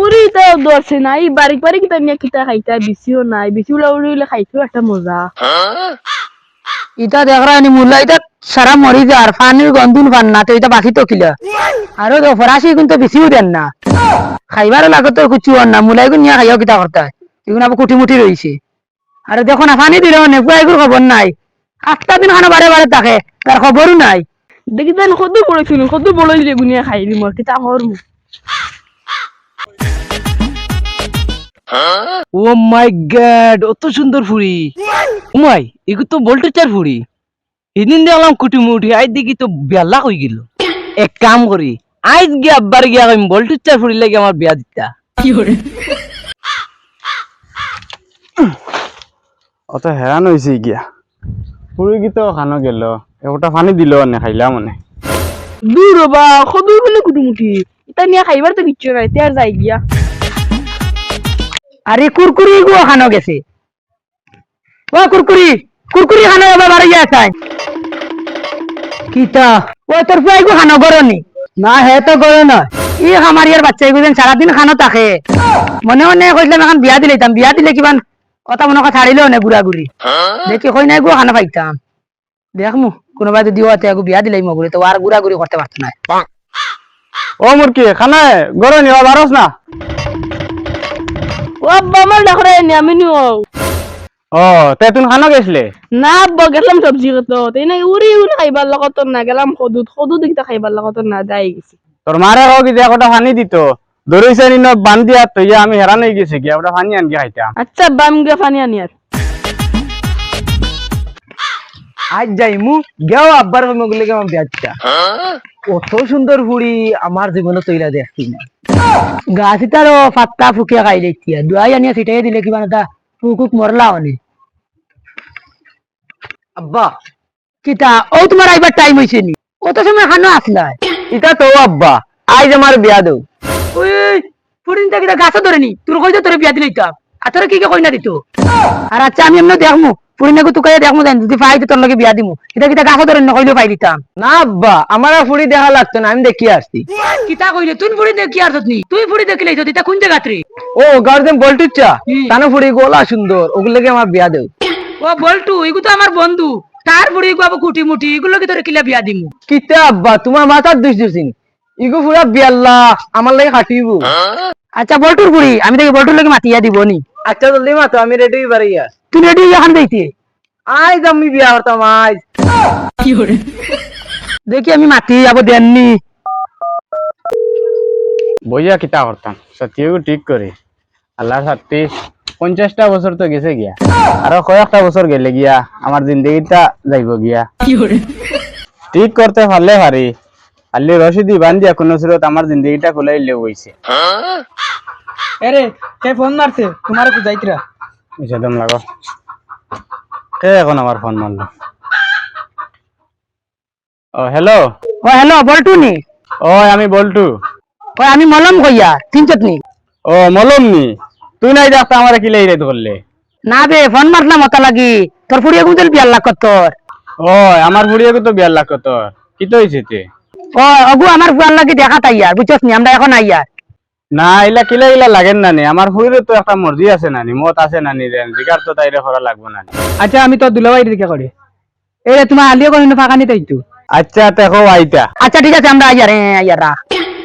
উড়ি তো দরছে নাই বারিক বারিক কিতা নিয়ে কিতা খাইতা বেশিও নাই বেশি উলা উড়ি উলে খাইতেও একটা মজা। ইটা দেখরা নি মুল্লা ইটা সারা মরি যার পানির গন্ধুন পান না তো এটা বাকি তো কিলা আরও তো ফরাসি কিন্তু বেশিও দেন না। খাইবার লাগে তো কুচু না মুলাই গুন নিয়া খাইও কিতা করতে এগুলো আবার কুটি মুটি রইছে আর দেখো না পানি দিলেও নে পুয়া এগুলো খবর নাই। আটটা দিন খানো বারে বারে থাকে তার খবরও নাই। দেখি তাই কত বড় ছিল কত বড় গুনিয়া খাইলি মোর কিতা করমু ও মাই গড অত সুন্দর ফুড়ি। উমাই এগুলো তো ভোল্টেজার ফুড়ি। সেদিন দেখলাম কুটি মুটি আজ দেখি তো বেলা হয়ে গেল। এক কাম করি আজ গিয়ে আব্বার গিয়া আমি ভোল্টেজার ফুড়ি লাগে আমার বিয়া দিতা। অত হেরান হয়েছে গিয়া। পুরি কি তো খানো গেল একটা পানি দিল নে খাইলা মানে। দূর বা কত বলে কুটুমুটি। এটা নিয়ে খাইবার তো কিচ্ছু নাই তার যাই গিয়া। আরে কুরকুরি গো খানো গেছে। ও কুরকুরি কুরকুরি খানো এবার বাড়ি যায় কিতা? ও তোর ফুয়াই গো খানো গরনি? না, হে তো গরো না ই আমার ইয়ার বাচ্চা এগুলো সারাদিন খানো থাকে। মনে মনে কইলাম এখন বিয়া দিলাম বিয়া দিলে কিমান কথা মনে কথা ছাড়িলেও নে গুড়া গুড়ি দেখি কই নাই গো খানা পাইতাম দেখমু কোনোবাই যদি ওতে আগু বিয়া দিলাই মগুলি তো আর গুড়া গুড়ি করতে পারতো না ও মুরকি খানায় গরম নিবা বারস না ও আব্বা আমার ডাকরে নি আমি নিও ও তে তুমি খানো গেছিলে? না আব্বা গেলাম সবজি কত তাই না উড়ি উড়ি খাইবার লগত না গেলাম সদুত। সদুত দেখিতা খাইবার লগত না যাই গেছি। তোর মারে হোক যে একটা পানি দিত ধরেছে নিন বান দিয়া তো ইয়া আমি হেরান হয়ে গেছি গিয়া ওটা পানি আনকি খাইতাম আচ্ছা আব্বা আমি গিয়ে পানি আনি আর আজ যাইমু গেও আব্বার মগলে আমার বিয়াটা অত সুন্দর ফুড়ি আমার জীবনে তৈলা দেখছি না। গাছ তারও পাত্তা ফুকিয়া খাই দিতিয়া দুয়াই আনিয়া ছিটাই দিলে কিমান এটা ফুকুক মরলা অনে আব্বা কিতা ও তোমার আইবার টাইম হইছে নি? অত সময় খানো আসলা এটা তো আব্বা আজ আমার বিয়া দেও। ওই ফুরিন থেকে গাছ ধরে নি তোর কইতে তোর বিয়া দিলাইতাম আর তোর কি কি কই না দিত? আর আচ্ছা আমি এমনি দেখমু ফুরিন নাকু তুকাই দেখমু দেন যদি পাইতে তোর লগে বিয়া দিমু। এটা কিতা গাছ ধরে পাই দিতাম। না আব্বা আমার আর ফুড়ি দেখা লাগতো না আমি দেখি আসছি। কিতা কইলে তুই ফুরিন দেখি আর তুই ফুরি দেখিলাই তো এটা কোন জায়গাত রে ও গার্জেন বলটুচ্চা? তানো ফুড়ি গোলা সুন্দর ওগুলোকে আমার বিয়া দেও। ও বলটু এগু তো আমার বন্ধু। তার বুড়ি আবার কুটি মুটি এগুলো কি তোর কিলা বিয়া দিমু? কিতা আব্বা তোমার মাথার দুষ দুসিন ইগো পুরা বিয়াল্লা আমার লাগে খাটিব আচ্ছা বলটুর বুড়ি আমি দেখি বলটুর লগে মাতিয়া দিব নি আচ্ছা জলদি মাতো আমি রেডি বাড়ি আস তুই রেডি এখন দেইতে আজ আমি বিয়া করতাম আজ দেখি আমি মাতি যাব দেননি। বইয়া কিতা করতাম? সত্যিও ঠিক করে। আল্লাহ সত্যি পঞ্চাশটা বছর তো গেছে গিয়া। আরও কয়েকটা বছর গেলে গিয়া আমার জিন্দগিটা যাইব গিয়া। ঠিক করতে পারলে পারি। আল্লি রশিদি বান্ধিয়া কোনো সুরত আমার জিন্দগিটা খুলাইলে বইছে। আরে কে ফোন মারছে? তোমার তো যাইতরা। বুঝে দম লাগো। কে এখন আমার ফোন মারলো? ও হ্যালো ও হ্যালো বলটু নি? ও আমি বল্টু। ও আমি মলম কইয়া তিন চটনি ও মলম নি? তুই নাই দেখতা আমার কি লাইরে ধরলে না বে ফোন মারলাম ওটা লাগি। তোর ফুড়িয়ে গুঞ্জল বিয়ার লাগ তোর? ও আমার বুড়িয়াকে তো বিয়ার লাগতো তোর? কি তো হয়েছে তে? ও অগু আমার ফুয়ার লাগি দেখা তাইয়ার বুঝছস নি? আমরা এখন আইয়ার না ইলা কিলা ইলা লাগেন না নি আমার ফুড়ির তো একটা মর্জি আছে নানি মত আছে নানি দেন জিকার তো তাইরে করা লাগবো নানি। আচ্ছা আমি তো দুলাবাই দিকে করে এ তোমার আলিও কোন ফাঁকা নিতে তো। আচ্ছা দেখো আইতা। আচ্ছা ঠিক আছে আমরা আইয়ার হ্যাঁ আইয়ার রাখ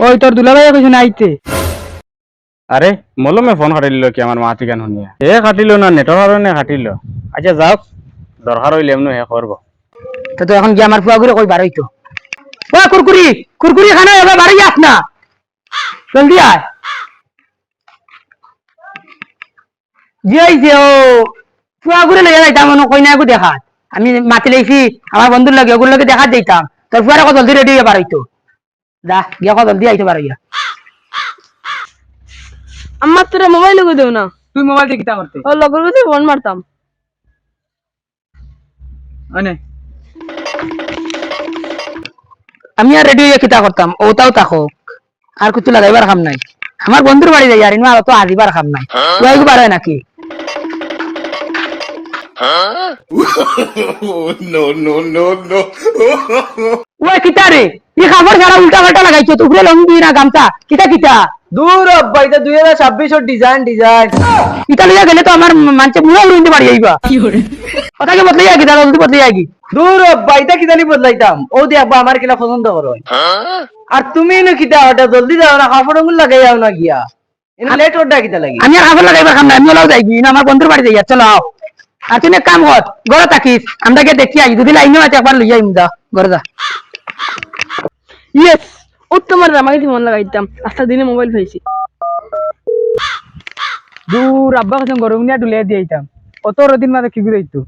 ওই তোর দুলাভাই কইছ না আইতে। আরে মলমে ফোন কাটিল কি আমার মাতি গান শুনিয়া? এ কাটিল না নেটর কারণে কাটিল। আচ্ছা যাওক দরকার হইলে এমনি হে করব তো তো এখন গিয়ে আমার ফুয়া ঘুরে কই বারইতো ও কুরকুরি কুরকুরি খানা এবার বাড়ি যাস না। জলদি আয় জিয়াই যে ও ফুয়া ঘুরে লেগে যাইতাম মনে কই না একু দেখা আমি মাতি লাইছি আমার বন্ধুর লাগে ওগুলো লাগে দেখা দিতাম তোর ফুয়ার কত জলদি রেডি হয়ে বাড়াইতো যা গিয়া কত জলদি আইতো আমার তোরা মোবাইল লগো দেও না? তুই মোবাইল করতে ও লগর ফোন মারতাম আনে আমি আর রেডি হয়ে কিতা করতাম ওটাও তাকো আর কিছু লাগাইবার খাম নাই। আমার বন্ধুর বাড়ি যাই আর ইনু আর তো আজিবার খাম নাই। তুই আইগু নাকি? ওই কিতা রে ই খাবার সারা উল্টা পাল্টা লাগাইছো তো উপরে লঙ্গি না গামছা কিতা কিতা দূর আব্বা এটা দুই হাজার ছাব্বিশের ডিজাইন ডিজাইন ইটা গেলে তো আমার মুড়া উড়িতে পারি যাইবা কথাকে বদলাই আগে দাদা যদি বদলাই আগে দূর আব্বা এটা কি জানি বদলাইতাম ও দি আব্বা আমার কিলা পছন্দ করো আর তুমি নো কিতা ওটা জলদি যাও না কাপড়গুলো লাগাই যাও না গিয়া এনে লেট ওটা কিতা লাগি আমি আর খাবার লাগাইবার কাম নাই আমি ওলাও যাই না আমার বন্ধুর বাড়ি যাই চলো আও আর তুমি কাম কর ঘরে থাকিস। আমরা গিয়ে দেখি আই যদি লাইনে আছে একবার লইয়া আইম যা ঘরে যা। ইয়েস ও তোমার আমাকে মন লাগাইতাম আস্তা দিনে মোবাইল পাইছি। দূর আব্বা কাছে গরম নিয়ে ডুলে দিয়ে আইতাম। অত রদিন মাঝে কি করে আইতো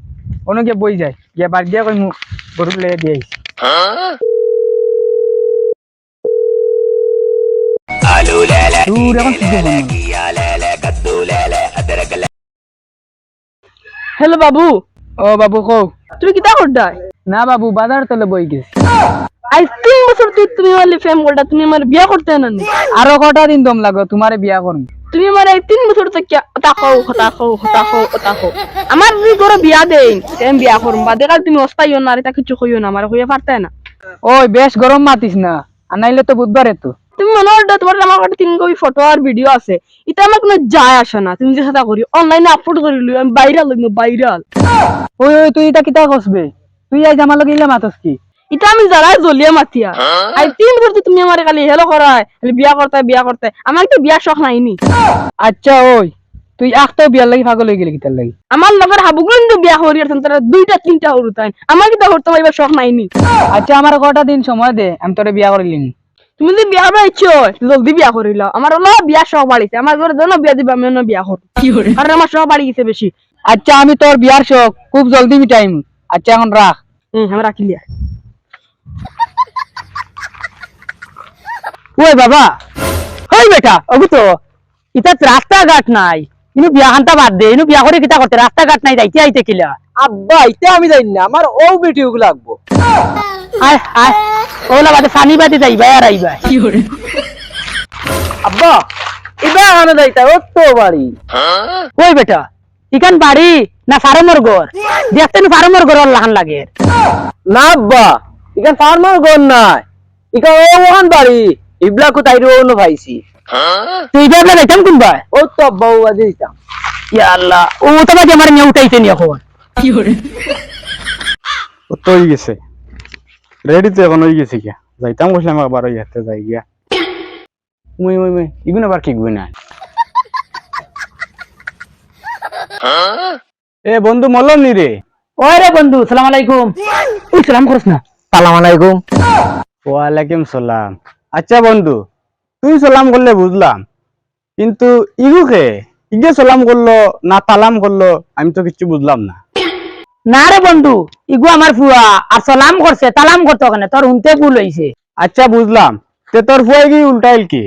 অন্য গিয়ে বই যায় গিয়া বার গিয়া কই গরু লে দিয়ে আইছি। দূর এখন কি হ্যালো বাবু। ও বাবু কও। তুমি কিতা করতাই না বাবু বাজার তলে বই গেছি। আজ তিন বছর তুই তুমি আমার ফেম করতা তুমি আমার বিয়া করতে না। আরও কটা দিন দম লাগো তোমারে বিয়া করুন তুমি আমার এই তিন বছর থেকে ওটা খাও হতা খাও হতা খাও ওটা খাও আমার যদি করে বিয়া দেই আমি বিয়া করুম। বাদে কাল তুমি অস্তাইও না আর এটা কিছু কইও না আমার কইয়া পারতে না। ওই বেশ গরম মাতিস না। আর নাইলে তো বুধবারে তো। তুমি মনে হয় তোমার আমার কাছে তিন কপি ফটো আর ভিডিও আছে। এটা আমার কোনো যায় আসে না। তুমি যে সেটা করি অনলাইনে আপলোড করে লই আমি ভাইরাল হইম ভাইরাল ওই ওই তুই এটা কিতা কসবে? তুই আজ আমার লগে ইলে মাতস কি? এটা আমি যারা জ্বলিয়ে মাতিয়া। আর তিন বছর তো তুমি আমার খালি হেলো করায় খালি বিয়া করতে বিয়া করতে আমার তো বিয়া শখ নাইনি। আচ্ছা ওই তুই একটা বিয়ার লাগি পাগল হয়ে গেলি কিতার লাগি? আমার লগর হাবুগুলো কিন্তু বিয়া করি আর তারা দুইটা তিনটা হরু তাই আমার কিন্তু হরতে পারবে শখ নাইনি। আচ্ছা আমার কটা দিন সময় দে আমি তোরে বিয়া করে লিম তুমি যদি বিয়া করবে ইচ্ছো জলদি বিয়া করিল আমার হলো বিয়া শখ বাড়িছে আমার ঘরে যেন বিয়া দিবা আমি অন্য বিয়া করব কারণ আমার শখ বাড়ি গেছে বেশি আচ্ছা আমি তোর বিয়ার শখ খুব জলদি মিটাইম। আচ্ছা এখন রাখ হম আমি রাখিলি আর। ওই বাবা। ওই বেটা ওগু তো ইতা রাস্তাঘাট নাই। ইনু বিয়া খানটা বাদ দে। ইনু বিয়া করে কিতা করতে রাস্তাঘাট নাই যাইতে আইতে কিলা? আব্বা এটা আমি জানি না। আমার ও বেটি ওগুলো লাগবো। আয় আয়। ওলা বাদে সানি বাদে যাইবা আর আইবা। আব্বা এটা আনা যাইতা ও তো বাড়ি। ওই বেটা? ইখান বাড়ি না ফার্মর ঘর? দেখতে নি ফার্মর ঘর লাহান লাগে। না আব্বা ইখান ফার্মার গন নাই। ইখান ও ওখান বাড়ি ইবলা কোথায় নো ভাইছি। তুই ভাবলে যাইতাম কোনবা ও তো আব্বা ও আজ দিতাম ইয়া আল্লাহ ও তো বাজে আমার নিয়ে উঠাইছে নি এখন ও তো গেছে। রেডি তো এখন হয়ে গেছে গিয়া। যাইতাম বসলাম আবার ওই হাতে যাই গিয়া। মুই মুই মুই ইগুন আবার কি গুই না এ বন্ধু মলম নি রে। ওই রে বন্ধু সালাম আলাইকুম। ওই সালাম করস না। সালাম আলাইকুম। ওয়ালাইকুম সালাম। আচ্ছা বন্ধু তুই সালাম করলে বুঝলাম। কিন্তু ইগুকে ইগে সালাম করল না তালাম করল আমি তো কিছু বুঝলাম না। না রে বন্ধু ইগু আমার ফুয়া আর সালাম করছে তালাম করতে ওখানে তোর উনতে ভুল হইছে। আচ্ছা বুঝলাম। তে তোর ফুয়াই কি উল্টাইল কি?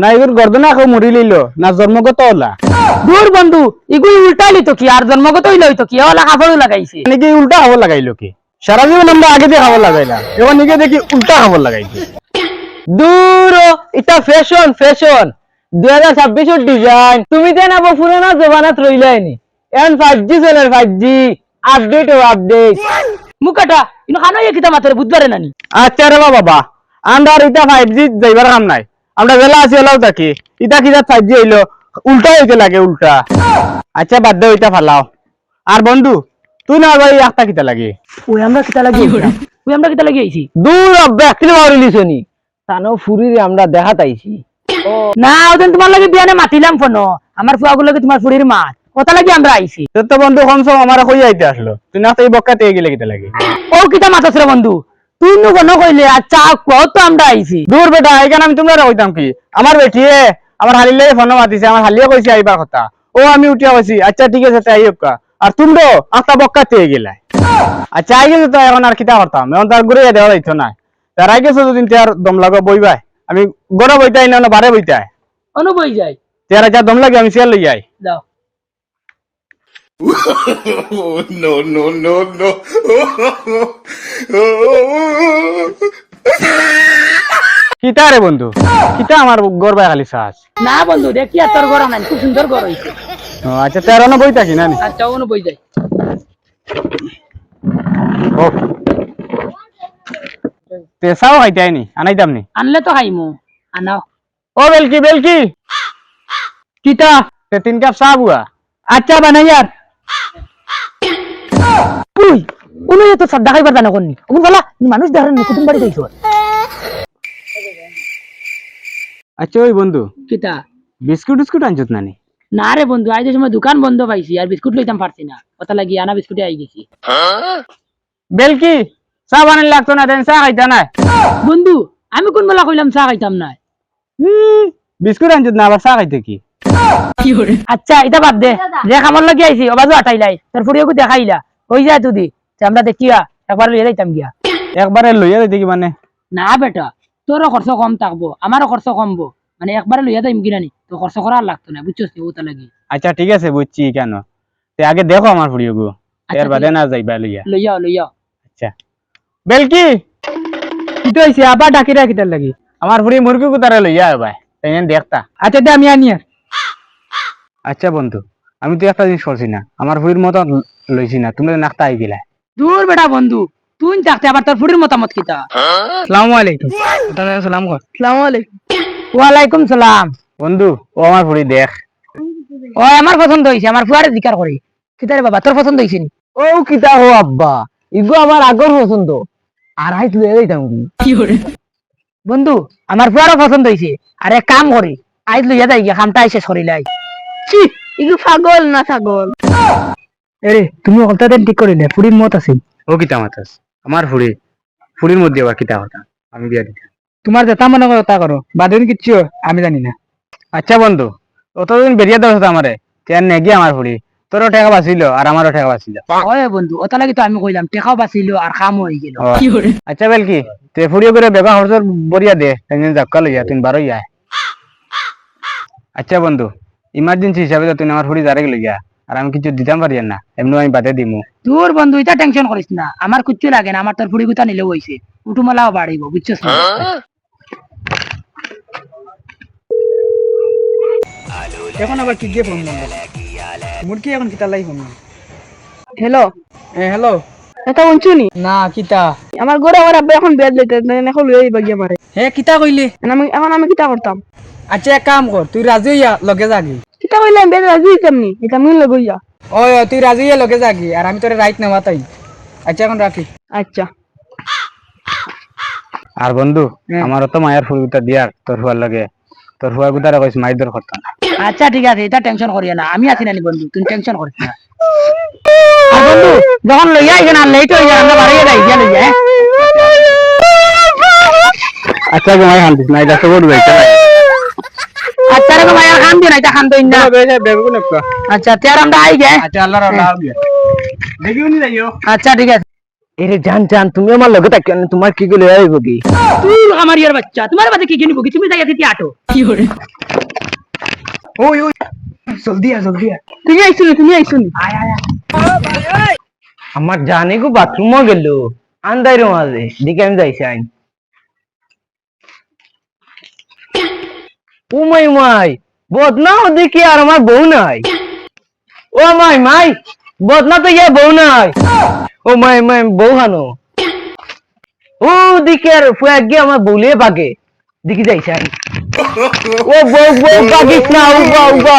না এগুর গর্দনা কেউ মরি লইল না জন্মগত হলা? দূর বন্ধু ইগু উল্টাইলি তো কি আর জন্মগত হইল তো কি ওলা কাপড় লাগাইছে। নাকি উল্টা খাবার লাগাইলো কি? সারা জীবন আমরা আগে দিয়ে খাবার লাগাইলাম এবার নিজে দেখি উল্টা খাবার লাগাইছে। দূর এটা ফ্যাশন ফ্যাশন দুই হাজার ছাব্বিশের ডিজাইন তুমি তো না পুরানা জমানাত রইলাইনি এখন five G five G update ও আপডেট মুখাটা ইনো খানা কিতা মাথরে বুধবারে নানি? আচ্ছা রে বাবা আমরা ইটা ফাইভ জি যাইবার কাম নাই। আমরা বেলা আছি এলাও থাকি। ইটা কিটা ফাইভ জি হইল উল্টা হইতে লাগে উল্টা। আচ্ছা বাদ দে ওইটা ফালাও। আর বন্ধু তুই না ভাই একটা কিটা লাগে? ওই আমরা কিতা লাগি? ওই আমরা কিতা লাগি আইছি? দূর আব্বা একদিন মারি লিছনি তানো ফুরিরে আমরা দেখা তাইছি না ওদিন তোমার লাগে বিয়ানে মাতিলাম ফোন। আমার ফুয়া গুলোকে তোমার ফুড়ির মাত। কথা লাগি আমরা আইছি? তোর তো বন্ধু কম সম আমার কই যাইতে আসলো। তুই না তো এই বক্কা তেয়ে গেলে কিটা লাগে? ও কিতা মাতাস রে বন্ধু? তুই নু কোন কইলে আচ্ছা কও তো আমরা আইছি? দূর বেটা এখানে আমি তোমরা কইতাম কি আমার বেটিয়ে আমার হালিলে ফোন মাতিছে আমার হালিয়ে কইছে আইবার কথা। ও আমি উঠিয়া কইছি আচ্ছা ঠিক আছে তাই হোক আর তুমি তো আস্তা বক্কা তেয়ে গেলাই আচ্ছা আই গেছে তো এখন আর কিতা করতাম? এখন তার ঘুরে দেওয়া যাইতো না। তার আই গেছে যদি তার দম লাগো বইবাই। আমি গড়ে বইতাই না বারে বইতাই। অনুবই যাই। তার আচ্ছা দম লাগে আমি সিয়ার লই যাই যাও। no, no, no, no. কিতা রে বন্ধু? কিতা আমার গড়বাই খালি সাজ না বন্ধু দেখি আর তোর গরম নাই খুব সুন্দর গরম হইছে ও, আচ্ছা তার অন্য বইতা কি না নি? আচ্ছা অনুবই যাই। ও। পেশাও খাইতাই নি আনাইতাম নি? আনলে তো খাইমু আনাও। ও বেলকি বেলকি। কিতা? তে তিন কাপ চা বুয়া। আচ্ছা বানাই আর। পুই উনি তো জানা ওগুন বলা মানুষ দেখার নতুন বাড়ি যাইছো আচ্ছা ওই বন্ধু কিতা? বিস্কুট বিস্কুট আনছত নানি? না রে বন্ধু আজ সময় দোকান বন্ধ পাইছি আর বিস্কুট লইতাম পারছি না। কথা লাগি আনা বিস্কুটে আই গেছি। বেলকি চা বানাই লাগতো না দেন চা খাইতা না বন্ধু আমি কোন বেলা কইলাম চা খাইতাম না বিস্কুট আনছত না আবার চা খাইতে কি? আচ্ছা এটা বাদ দে। যে খামার লাগি আইছি অবাজু আটাইলাই তোর ফুড়িয়েকু দেখাইলা হই যায় তুদি আমরা দেখিয়া একবার লইয়া যাইতাম গিয়া। একবারে লইয়া দিতে কি মানে? না বেটা তোরও খরচ কম থাকব আমারও খরচ কমবো। মানে একবারে লইয়া যাইম কিনা নি তো খরচ করা আর লাগতো না বুঝছস নি ওটা লাগি। আচ্ছা ঠিক আছে বুঝছি কেন? তে আগে দেখো আমার ফুড়িও গো আচ্ছা, এর বাদে না যাইবা লইয়া। লইয়াও লইয়াও। আচ্ছা। বেলকি! কিটো হইছে আবার ডাকি রাখিতার লাগি। আমার ফুড়ি মুরগি কুতারে লইয়া ভাই তাই দেখতা। আচ্ছা দে আমি আনি আর আচ্ছা বন্ধু আমি তো একটা জিনিস করছি না আমার ফুড়ির মতো লইছি না তুমি নাকতা আই গেলা। দূর বেটা বন্ধু তুই থাকতে আবার তোর ফুড়ির মতামত কিতা আসসালামু আলাইকুম। তাহলে সালাম কর। আসসালামু আলাইকুম। ওয়ালাইকুম সালাম। বন্ধু ও আমার ফুড়ি দেখ। ও আমার পছন্দ হইছে আমার ফুয়ারে জিকার করি। কিতা রে বাবা তোর পছন্দ হইছে নি? ও কিতা হো আব্বা ইগো আমার আগর পছন্দ। আর হাইত লইয়া যাইতাম কি বন্ধু আমার ফুয়ারও পছন্দ হইছে। আর কাম করি আইজ লইয়া যাই গিয়া কামটা আইসে সরিলাই ছি ইগু পাগল না ছাগল এরে তুমি ঠিক করিলে ফুড়ির মত আছে ও কিতা মাতাস আমার ফুড়ি ফুড়ির মধ্যে আবার কিতা কথা আমি বিয়া দিতাম তোমার যেটা মনে করো তা করো বাদেন কিচ্ছু আমি জানি না। আচ্ছা বন্ধু অতদিন বেরিয়ে দেওয়া হতো আমারে তেন নেগি আমার ফুড়ি তোরও টাকা বাঁচিল আর আমারও টাকা বাঁচিল। ওই বন্ধু ওটা লাগি তো আমি কইলাম টেকাও বাঁচিল আর কাম হয়ে। গেল। আচ্ছা বেলকি তে ফুড়িও করে বেগা হরসর বরিয়া দে তেন জাক্কা লইয়া তুই বারো ইয়া আচ্ছা বন্ধু ইমার্জেন্সি হিসাবে তো তুই আমার ফুড়ি জারে লইয়া আর আমি কিছু দিতাম পারি না এমনি আমি বাদে দিমু। তোর বন্ধু এটা টেনশন করিস না। আমার কিচ্ছু লাগে না। আমার তোর ফুড়ি গুতা নিলেও হইছে উঠুমালাও বাড়িব বুঝছস না? এখন আবার কি দিয়ে ফোন মুরগি এখন কিতা লাই ফোন হ্যালো এ হ্যালো এটা শুনছুনি না? কিতা? আমার ঘরে আমার আব্বা এখন বেদ লইতে এখন লই আইবা গিয়া মারে হে কিতা কইলি? আমি এখন আমি কিতা করতাম। আচ্ছা এক কাম কর তুই রাজি হইয়া লগে যাগি। কিতা কইলাম বেদ রাজি হইতাম নি এটা মিল লগইয়া ওই ওই, তুই রাজি হইয়া লগে যাগি আর আমি তোরে রাইট নেওয়া তাই। আচ্ছা এখন রাখি। আচ্ছা। আর বন্ধু আমারও তো মায়ের ফুলগুতা দিয়ার তোর হুয়ার লাগে। তোর হুয়া গুতারে কইস মাই দর করতাম আচ্ছা ঠিক আছে এটা টেনশন করিয়া না। আমি আছি না নি বন্ধু তুই টেনশন করিস না। আর বন্ধু যখন লইয়া আইছেন আর লেট হয়ে যায় আমরা বাড়িয়ে যাই গিয়া লইয়া হ্যাঁ? আচ্ছা গো মাই হান্দিস নাই দা সবর ভাই চল আচ্ছা রে ভাই খান দিন এটা খান দিন না আচ্ছা তেয়ার আমরা আই গে। আচ্ছা আল্লাহর আল্লাহ দেখিও নি যাইও। আচ্ছা ঠিক আছে। এরে জান জান তুমি আমার লগে থাকিও না তোমার কি গলে আইব কি? তুই আমার ইয়ার বাচ্চা তোমার বাদে কি কিনবো কি? তুমি যাই দিতে আটো। কি করে? ওই ওই জলদি আ জলদি আ তুমি আইছুনি তুমি আইছুনি আমার জানি গো বাথরুমও গেল। আন্দাইরো মাঝে দিকে আমি যাইছি আইন। ও মাই মাই বদনা দেখি আর আমার বউ নাই। ও মাই মাই, বদনা তো ইয়া বউ নাই। ও মাই মাই, বউ হানো। ও দিকে আর ফুয়া গিয়ে আমার বউলিয়ে বাগে। দিকে যাইছে ও বউ বউ বাগিস না উবা উবা